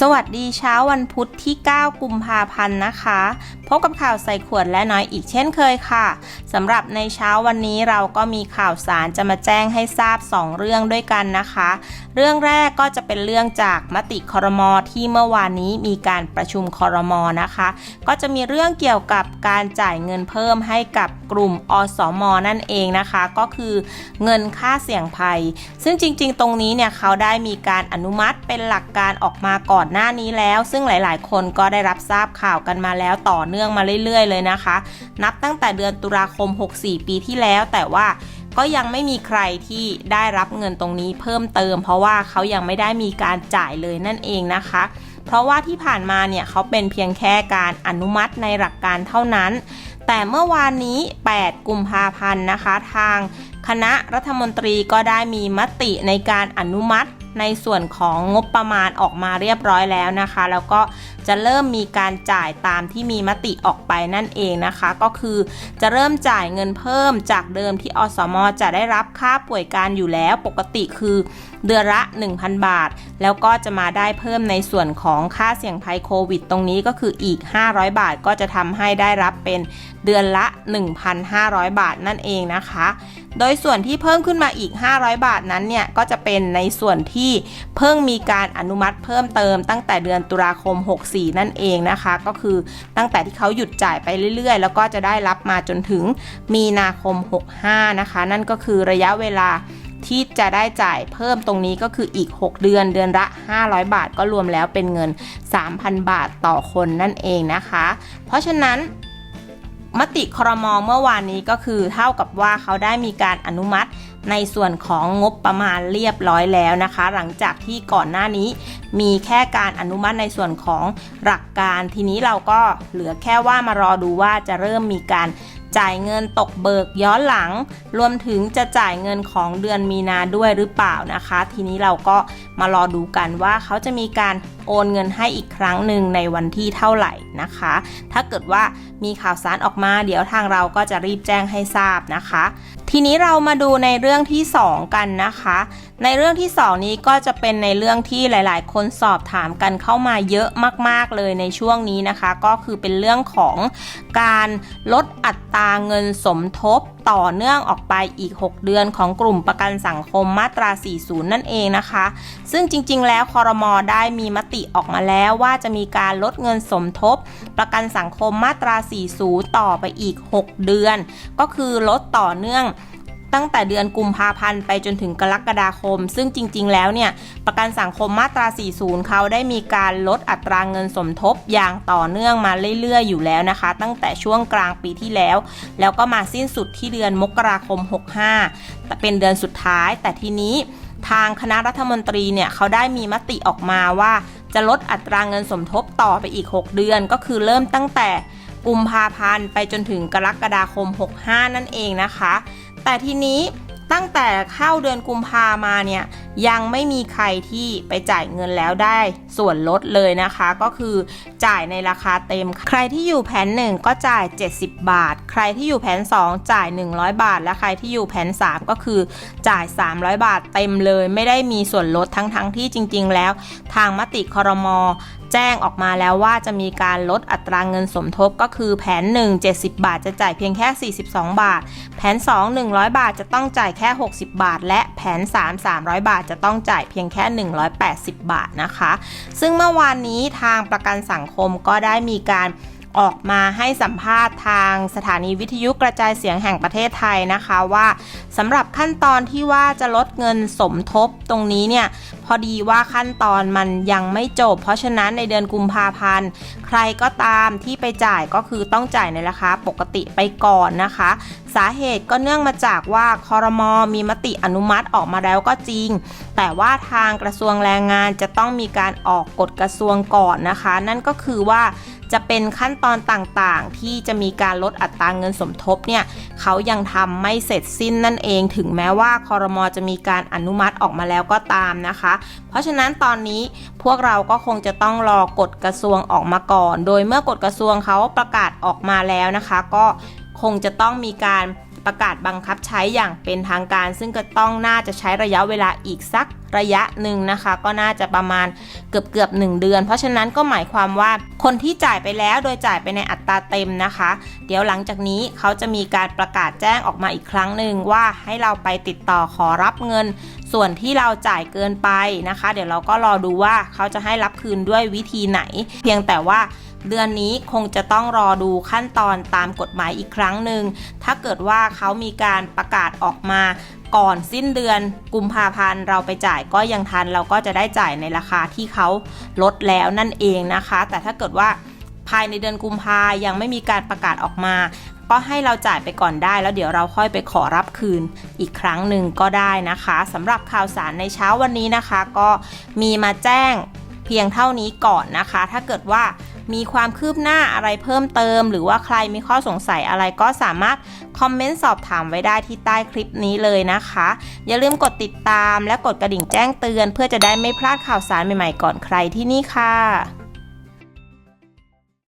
สวัสดีเช้าวันพุธที่ 9 กุมภาพันธ์นะคะ พบกับข่าวใส่ขวดและน้อยอีกเช่นเคยค่ะสำหรับในเช้าวันนี้เราก็มีข่าวสารจะมาแจ้งให้ทราบ 2 เรื่องด้วยกันนะคะ เรื่องแรกก็จะเป็นเรื่องจากมติคอรมอที่เมื่อวานนี้มีการประชุมคอรมอนะคะ ก็จะมีเรื่องเกี่ยวกับการจ่ายเงินเพิ่มให้กับ กลุ่มอสมนั่นเองนะคะ ก็คือเงินค่าเสี่ยงภัย ซึ่งจริงๆ ตรงนี้เนี่ยเขาได้มีการอนุมัติเป็นหลักการออกมาก่อนหน้านี้แล้ว ซึ่งหลายๆ คนก็ได้รับทราบข่าวกันมาแล้วต่อเนื่องมาเรื่อย ๆ เลยนะคะ นับตั้งแต่เดือนตุลาคม 64 ปีที่แล้วแต่ว่าก็ยังไม่มีใครที่ได้รับเงินตรงนี้เพิ่มเติม เพราะว่าเขายังไม่ได้มีการจ่ายเลยนั่นเองนะคะ เพราะว่าที่ผ่านมาเนี่ยเขาเป็นเพียงแค่การอนุมัติในหลักการเท่านั้น แต่เมื่อวานนี้ 8 กุมภาพันธ์นะคะ ทางคณะรัฐมนตรีก็ได้มีมติในการอนุมัติในส่วนของงบประมาณออกมาเรียบร้อยแล้วนะคะ แล้วก็จะเริ่มมีการจ่ายตามที่มีมติออกไปนั่นเองนะคะ ก็คือจะเริ่มจ่ายเงินเพิ่มจากเดิมที่อสม จะได้รับค่าป่วยการอยู่แล้วปกติคือเดือนละ 1,000 บาท แล้วก็จะมาได้เพิ่มในส่วนของค่าเสี่ยงภัยโควิด ตรงนี้ก็คืออีก 500 บาทก็จะทำให้ได้รับเป็น เดือนละ 1,500 บาทนั่นเองนะคะ โดยส่วนที่เพิ่มขึ้นมาอีก 500 บาทนั้นเนี่ย ก็จะเป็นในส่วนที่เพิ่งมีการอนุมัติเพิ่มเติมตั้งแต่เดือนตุลาคม 64 นั่นเองนะคะ ก็คือตั้งแต่ที่เขาหยุดจ่ายไปเรื่อยๆ แล้วก็จะได้รับมาจนถึงมีนาคม 65 นะคะ นั่นก็คือระยะเวลาที่จะได้จ่ายเพิ่มตรงนี้ก็คืออีก 6 เดือนเดือนละ 500 บาทก็รวมแล้วเป็นเงิน 3,000 บาทต่อคนนั่นเองนะคะ เพราะฉะนั้น มติครมเมื่อวานนี้ก็คือเท่ากับว่าเขาได้มีการอนุมัติในส่วนของงบประมาณเรียบร้อยแล้วนะคะ หลังจากที่ก่อนหน้านี้มีแค่การอนุมัติในส่วนของหลักการทีนี้เราก็เหลือแค่ว่ามารอดูว่าจะเริ่มมีการจ่ายเงินตกเบิกย้อนหลัง รวมถึงจะจ่ายเงินของเดือนมีนาด้วยหรือเปล่านะคะ ทีนี้เราก็มารอดูกันว่าเขาจะมีการ โอนเงินให้อีกครั้งหนึ่งในวันที่เท่าไหร่นะคะ ถ้าเกิดว่ามีข่าวสารออกมา เดี๋ยวทางเราก็จะรีบแจ้งให้ทราบนะคะ ทีนี้เรามาดูในเรื่องที่ 2 กันนะคะ ในเรื่องที่ 2 นี้ก็จะเป็นในเรื่องที่หลาย ๆ คนสอบถามกันเข้ามาเยอะมาก ๆ เลยในช่วงนี้นะคะ ก็คือเป็นเรื่องของการลดอัตราเงินสมทบ ต่อเนื่องออกไปอีก 6 เดือนของกลุ่มประกันสังคมมาตรา 40 นั่นเองนะคะ ซึ่งจริง ๆ แล้วคอรมอได้มีมติออกมาแล้วว่าจะมีการลดเงินสมทบ ประกันสังคมมาตรา 40 ต่อไปอีก 6 เดือน ก็คือลดต่อเนื่อง ตั้งแต่เดือนกุมภาพันธ์ไปจนถึงกรกฎาคม ซึ่งจริง ๆ แล้วเนี่ยประกันสังคมมาตรา 40 เขาได้มีการลดอัตราเงินสมทบอย่างต่อเนื่องมาเรื่อยๆ อยู่แล้วนะคะ ตั้งแต่ช่วงกลางปีที่แล้ว แล้วก็มาสิ้นสุดที่เดือนมกราคม 65แต่เป็นเดือนสุดท้าย แต่ทีนี้ทางคณะรัฐมนตรีเนี่ยเขาได้มีมติออกมาว่า จะลดอัตราเงินสมทบต่อไปอีก 6 เดือนก็คือเริ่มตั้งแต่กุมภาพันธ์ไปจนถึงกรกฎาคม 65 นั่นเองนะคะ แต่ทีนี้ตั้งแต่เข้าเดือนกุมภามาเนี่ยยังไม่มีใครที่ไปจ่ายเงินแล้วได้ส่วนลดเลยนะคะ ก็คือจ่ายในราคาเต็ม ใครที่อยู่แผน 1 ก็จ่าย 70 บาท ใครที่อยู่แผน 2 จ่าย 100 บาท และใครที่อยู่แผน 3 ก็คือจ่าย 300 บาทเต็มเลย ไม่ได้มีส่วนลดทั้งๆทที่จริง ๆ แล้ว ทางมติคอรมอ แจ้งออกมาแล้วว่าจะมีการลดอัตราเงินสมทบก็คือแผน 1 70 บาทจะจ่ายเพียงแค่ 42 บาท แผน 2 100 บาทจะต้องจ่ายแค่ 60 บาท และแผน 3 300 บาทจะต้องจ่ายเพียงแค่ 180 บาทนะคะ ซึ่งเมื่อวานนี้ทางประกันสังคมก็ได้มีการ ออกมาให้สัมภาษณ์ทางสถานีวิทยุกระจายเสียงแห่งประเทศไทยนะคะว่าสำหรับขั้นตอนที่ว่าจะลดเงินสมทบตรงนี้เนี่ยพอดีว่าขั้นตอนมันยังไม่จบ เพราะฉะนั้นในเดือนกุมภาพันธ์ ใครก็ตามที่ไปจ่ายก็คือต้องจ่ายในราคาปกติไปก่อนนะคะ สาเหตุก็เนื่องมาจากว่าคอรมอมีมติอนุมัติออกมาแล้วก็จริง แต่ว่าทางกระทรวงแรงงานจะต้องมีการออกกฎกระทรวงก่อนนะคะ นั่นก็คือว่า จะเป็นขั้นตอนต่างๆ ที่จะมีการลดอัตราเงินสมทบเนี่ยเขายังทำไม่เสร็จสิ้นนั่นเองถึงแม้ว่าคอรมอจะมีการอนุมัติออกมาแล้วก็ตามนะคะ เพราะฉะนั้นตอนนี้พวกเราก็คงจะต้องรอกฎกระทรวงออกมาก่อน โดยเมื่อกฎกระทรวงเขาประกาศออกมาแล้วนะคะ ก็คงจะต้องมีการ ประกาศบังคับใช้อย่างเป็นทางการ ซึ่งก็ต้องน่าจะใช้ระยะเวลาอีกสักระยะหนึ่งนะคะ ก็น่าจะประมาณเกือบเกือบหนึ่งเดือน เพราะฉะนั้นก็หมายความว่าคนที่จ่ายไปแล้วโดยจ่ายไปในอัตราเต็มนะคะ เดี๋ยวหลังจากนี้เขาจะมีการประกาศแจ้งออกมาอีกครั้งหนึ่งว่าให้เราไปติดต่อขอรับเงิน ส่วนที่เราจ่ายเกินไปนะคะ เดี๋ยวเราก็รอดูว่าเขาจะให้รับคืนด้วยวิธีไหน เพียงแต่ว่า เดือนนี้คงจะต้องรอดูขั้นตอนตามกฎหมายอีกครั้งหนึ่ง ถ้าเกิดว่าเขามีการประกาศออกมาก่อนสิ้นเดือนกุมภาพันธ์เราไปจ่ายก็ยังทัน เราก็จะได้จ่ายในราคาที่เขาลดแล้วนั่นเองนะคะ แต่ถ้าเกิดว่าภายในเดือนกุมภายังไม่มีการประกาศออกมา ก็ให้เราจ่ายไปก่อนได้ แล้วเดี๋ยวเราค่อยไปขอรับคืนอีกครั้งหนึ่งก็ได้นะคะสำหรับข่าวสารในเช้าวันนี้นะคะ ก็มีมาแจ้งเพียงเท่านี้ก่อนนะคะ ถ้าเกิดว่า มีความคืบหน้าอะไรเพิ่มเติม หรือว่าใครมีข้อสงสัยอะไรก็สามารถคอมเมนต์สอบถามไว้ได้ที่ใต้คลิปนี้เลยนะคะ อย่าลืมกดติดตามและกดกระดิ่งแจ้งเตือน เพื่อจะได้ไม่พลาดข่าวสารใหม่ๆก่อนใครที่นี่ค่ะ